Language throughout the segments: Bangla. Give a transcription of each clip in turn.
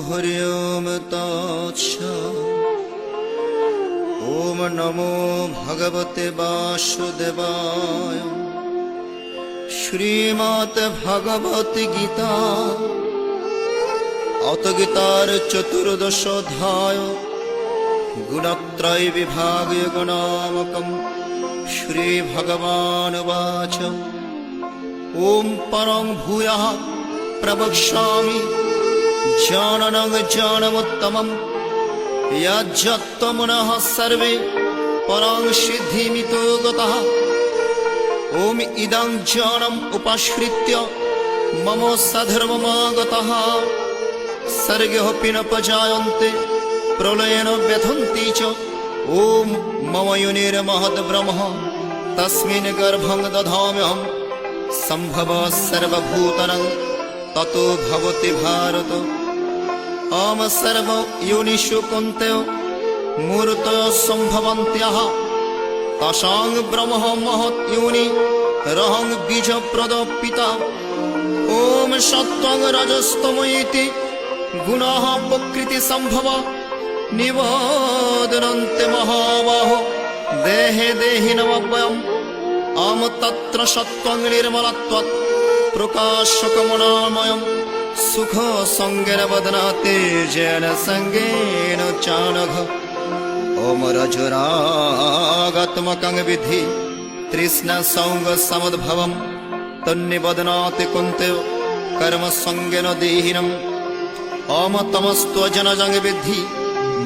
হরি ওম নমো ভগবতে বাসুদেবায় শ্রীমৎ ভগবত গীতা অত গীতার চতুর্দশ অধ্যায় গুণত্রয় বিভাগ গুণামকম শ্রী ভগবান ওম পরং ভূয়ঃ প্রবক্ষ্যামি জাননং জানমুত্তমম यज्जत्वमुनः सर्वे পরং সিদ্ধিমিতো গতः ওম ইদং জানম উপাশ্রিত্য মম সধর্মমাগতः सर्गेऽपि न पजायन्ते प्रलयेन व्यथन्ति च ॐ मम योनिर्महद्ब्रह्म तस्मिन् गर्भं दधाम्यहं सम्भव सर्वभूतनं ततो भवति भारत आम सर्व योनिषु कुन्तयो मूर्त सम्भवन्त्यः तसां ब्रह्म महत् योनि रहं बीजप्रद पिता ॐ सत्त्वं रजस्तमयेति गुणाः प्रकृतिसम्भव निवादनन्ते महाबाहो देहे देहि नवभयम् आम तत्र सत्त्वं निर्मलत्वात् प्रकाशकमनामयम् सुख सङ्गेन वदनाते जेन सङ्गेन चानघ ॐ रजुरागत्मकं विधि तृष्णसङ्गसमुद्भवम् तन्निबदनाति कुन्त्यो कर्मसङ्गेन देहिनम् ॐ तमस्त्वजनजं विद्धि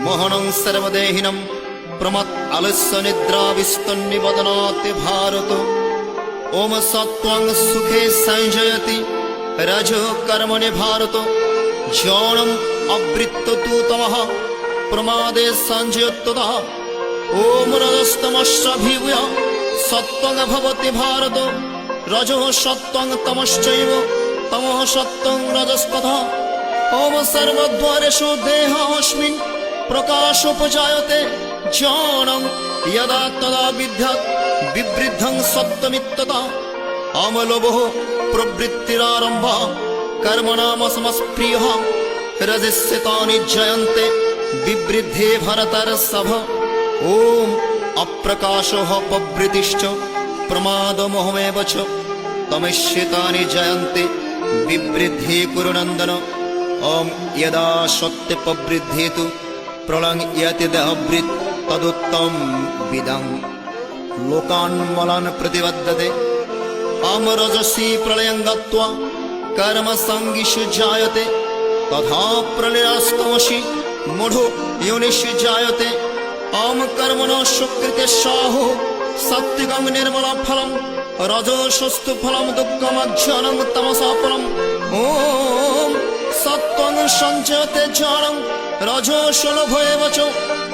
मोहनं सर्वदेहिनं प्रमत् आलस्य निद्राविस्तन्निबदनाति भारत ॐ सत्त्वं सुखे संजयति रजो कर्मणि भारत जौनम् अवृत्त तु तमः प्रमादे सञ्जयत्ततः ॐ रजस्तमश्चभिभूय सत्त्वं भवति भारत रजः सत्त्वं तमश्चैव तमः सत्त्वं रजस्तथा ॐ सर्वद्वारेषु देहास्मिन् प्रकाशोपजायते ज्ञानं यदा तदा विद्यात् विवृद्धं सत्त्वमित्तता আমলোভ প্রবৃত্তিরারম্ভ কর্মণামসমস্প্রিয় রজস্যতানি জয়ন্তে বিবৃদ্ধে ভরতর সভ ওম অপ্রকাশহ প্রবৃতিশ্চ প্রমাদমোহমেব চ তমেশ্যতানি জয়ন্তে বিবৃদ্ধে কুরুনন্দন ওম যদা সত্যে প্রলং ইয়তি দেহবৃত তদুত্তম বিদং লোকান্মলান প্রতিবদ্ধতে আমরজসি প্রলয়ঙ্গত্ব কর্ম সঙ্গীষু জায়তে তথা প্রলয়াস্তমসি মূঢ় ইউনিষু জায়তে আম কর্মণ সুকৃতে সাহ সাত্বিকং নির্মল ফলম রজসস্তু ফলম দুঃখমজ্জনং তমসা ফলম ওম সত্ত্বং সঞ্চয়তে জনম রজস লোভেব চ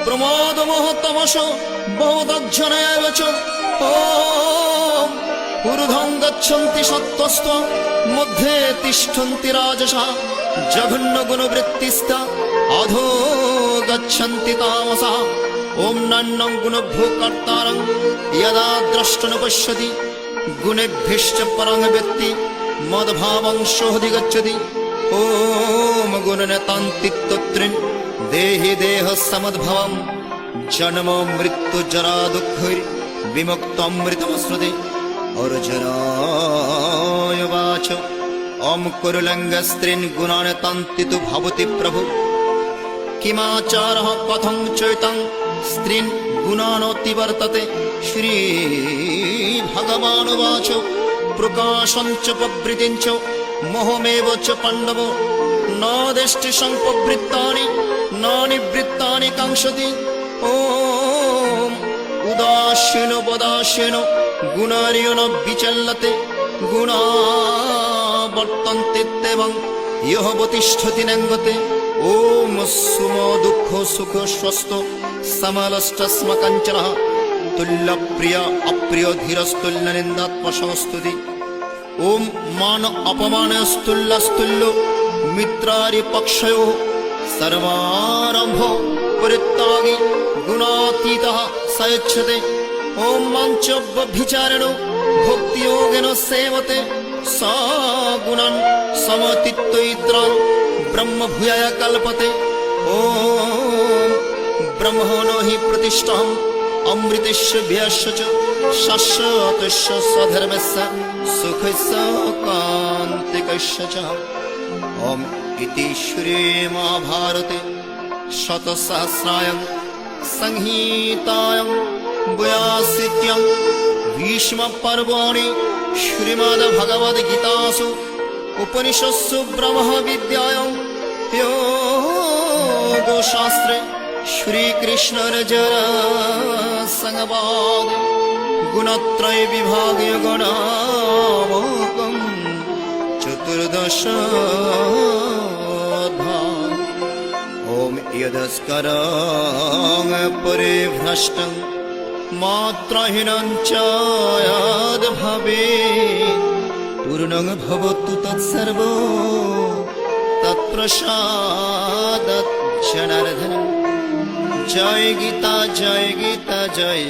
প্রমোদমোহ তমস বহুদজ্জনেব চ ওম ঊর্ধ্বং গচ্ছন্তি সত্যস্ত, মধ্যে তিষ্ঠন্তি রাজসা, জঘন্য গুণবৃত্তিস্তা অধো গচ্ছন্তি তামসা, ওম নান্যং গুণভ্যো কর্তারং যদা দ্রষ্টন পশ্যতি, গুণেভ্যশ্চ পরং ব্যক্তি, মদভাবং সোহদি গচ্ছতি, ওম গুণনেতান্তিত্তত্রিন দেহি দেহ সমদ্ভবম জন্ম মৃত্যু জরা দুঃখৈর বিমুক্তমৃতমশ্রুতি वाच ॐ कुरुलङ्गस्त्रीन् गुणान् तान्ति तु भवति प्रभु किमाचारः कथं चैतं स्त्रीन् गुणानोतिवर्तते श्रीभगवानुवाच प्रकाशं च प्रवृत्तिं च मोहमेव च पाण्डव न देष्टि सम्प्रवृत्तानि न निवृत्तानि काङ्क्षति ॐ उदासीन গুণারিয়নবিচল্যতে গুণাবর্তন্তিত্যেবং ইহ বতিষ্ঠতি ওম সুম দুঃখ সুখ স্বস্ত সমলষ্টস্ম কঞ্চন তুল্য প্রিয় অপ্রিয় ধীরস্তুল্য নিন্দাত্ম ওম মান অপমানস্তুল্যস্তুল্য মিত্রারি পক্ষয় সর্বারম্ভ পরিত্যাগী গুণাতীত সয়ছতে ॐ माञ्चव्यभिचारेण भक्तियोगेन सेवते स गुणान् समतित्वैत्रान् ब्रह्म भूयाय कल्पते ॐ ब्रह्मणो हि प्रतिष्ठम् अमृतेश्वभ्यश्च च शाश्वतस्य स्वधर्मस्य सुखस्य कान्तिकस्य च ॐ इति श्रीमाभारते शतसहस्रायं संहितायम् व्यासित्यं भीष्मपर्वाणि श्रीमद्भगवद्गीतासु उपनिषत्सु ब्रह्मविद्यायां योगशास्त्रे श्रीकृष्णरजरसंवाद गुणत्रयविभागयगणामोकं चतुर्दश ॐ यदस्कराङ् परे भ्रष्टम् মাত্রাহীনঞ্চয়দ্ভাবে পূর্ণং ভবতু তৎসর্ব তৎপ্রসাদৎ জনার্দন জয় গীতা জয় গীতা জয়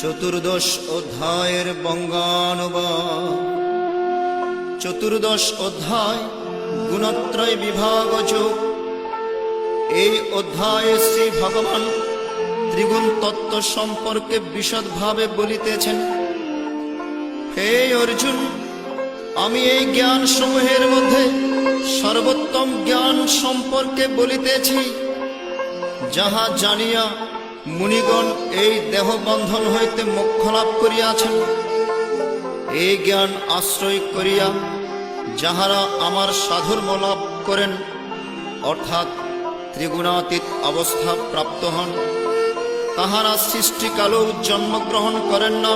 চতুর্দশ অধ্যায়ের বঙ্গানুবাদ। চতুর্দশ অধ্যায়, গুণত্রয় বিভাগ যোগ। এই অধ্যায়ে শ্রী ভগবান ত্রিগুণ তত্ত্ব সম্পর্কে বিশদভাবে বলিতেছেন, হে অর্জুন, আমি এই জ্ঞান সমূহের মধ্যে সর্বোত্তম জ্ঞান সম্পর্কে বলিতেছি, যাহা জানিয়া মুনিগণ এই দেহ বন্ধন হইতে মোক্ষ লাভ করিয়াছেন। এই জ্ঞান আশ্রয় করিয়া যাহারা আমার সাধুর্ম লাভ করেন, অর্থাৎ ত্রিগুণাতীত অবস্থা প্রাপ্ত হন, তাহারা সৃষ্টিকালেও জন্মগ্রহণ করেন না,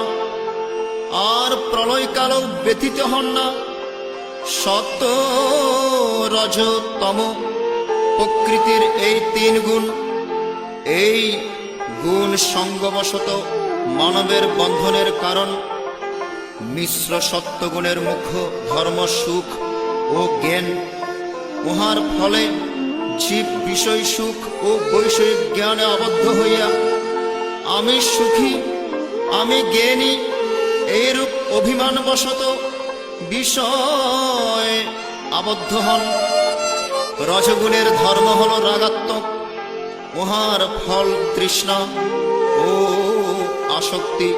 আর প্রলয়কালেও ব্যতীত হন না। সত্য রজ তম প্রকৃতির এই তিন গুণ, এই গুণ সঙ্গবশত মানবের বন্ধনের কারণ, মিশ্র সত্যগুণের মুখ্য ধর্ম সুখ ও জ্ঞান। উহার ফলে জীব বিষয় সুখ ও বৈষয়িক জ্ঞানে আবদ্ধ হইয়া, আমি সুখী, আমি জ্ঞানী, এইরূপ অভিমানবশত বিষয় আবদ্ধ হন। রজগুণের ধর্ম হল রাগাত্মক উহার ফল তৃষ্ণা। ও আসক্তি,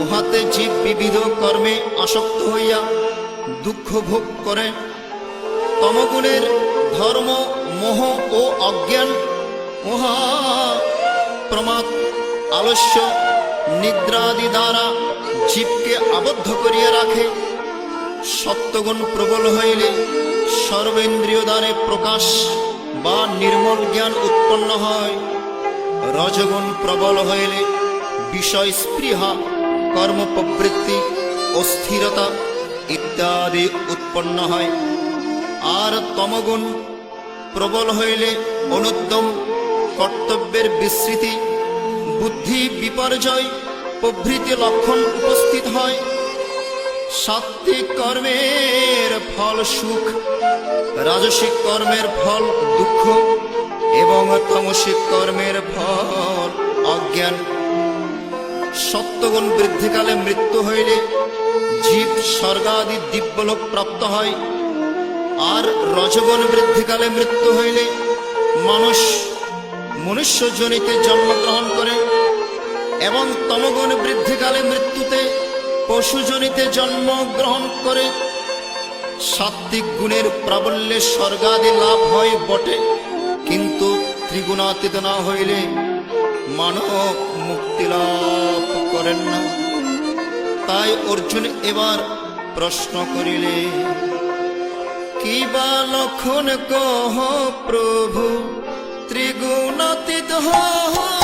উহাতে জীব বিবিধ কর্মে আসক্ত হইয়া দুঃখ ভোগ করে। তমগুণের ধর্ম, মোহ ও অজ্ঞান, উহা প্রমাদ, আলস্য, নিদ্রাদি দ্বারা জীবকে আবদ্ধ করিয়া রাখে। সত্যগুণ প্রবল হইলে সর্বেন্দ্রিয় দ্বারে প্রকাশ বা নির্মল জ্ঞান উৎপন্ন হয়। রজগুণ প্রবল হইলে বিষয় স্পৃহা কর্ম প্রবৃত্তি অস্থিরতা ইত্যাদি উৎপন্ন হয়। আর তমগুণ প্রবল হইলে অনুদ্যম, কর্তব্যের বিস্মৃতি বুদ্ধি বিপর্যয়, প্রভৃতি লক্ষণ উপস্থিত হয়। সাত্বিক কর্মের ফল সুখ, রাজসিক কর্মের ফল দুঃখ, এবং তামসিক কর্মের ফল অজ্ঞান। সত্যগুণ বৃদ্ধিকালে মৃত্যু হইলে জীব স্বর্গাদি দিব্যলোক প্রাপ্ত হয়, আর রজগুণ বৃদ্ধিকালে মৃত্যু হইলে মানুষ মনুষ্যজনিতে জন্মগ্রহণ করে, এবং তমগুণ বৃদ্ধিকালে মৃত্যুতে পশুজনিতে জন্মগ্রহণ করে সাত্বিক গুণের প্রাবল্যে স্বর্গাদি লাভ হয় বটে। কিন্তু ত্রিগুণাতীত না হইলে মানব মুক্তি লাভ করেন না। তাই অর্জুন এবার প্রশ্ন করিলে, কি বা লক্ষণ কহ প্রভু, ত্রিগুণাতীত হলে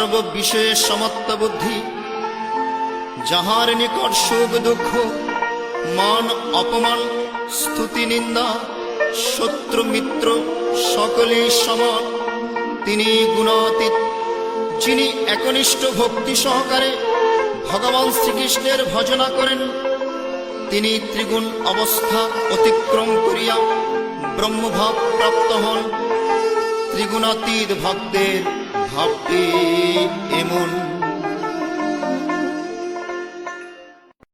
সর্ব বিষয়ে সমত্ব বুদ্ধি। যাহার নিকট সুখ দুঃখ, মান অপমান, স্তুতি নিন্দা, শত্রু মিত্র সকলেই সমান। তিনি গুণাতীত, যিনি একনিষ্ঠ ভক্তি সহকারে ভগবান শ্রীকৃষ্ণের ভজনা করেন। তিনি ত্রিগুণ অবস্থা অতিক্রম করিয়া ব্রহ্মভাব প্রাপ্ত হন। ত্রিগুণাতীত ভক্তের ভাবটি এমন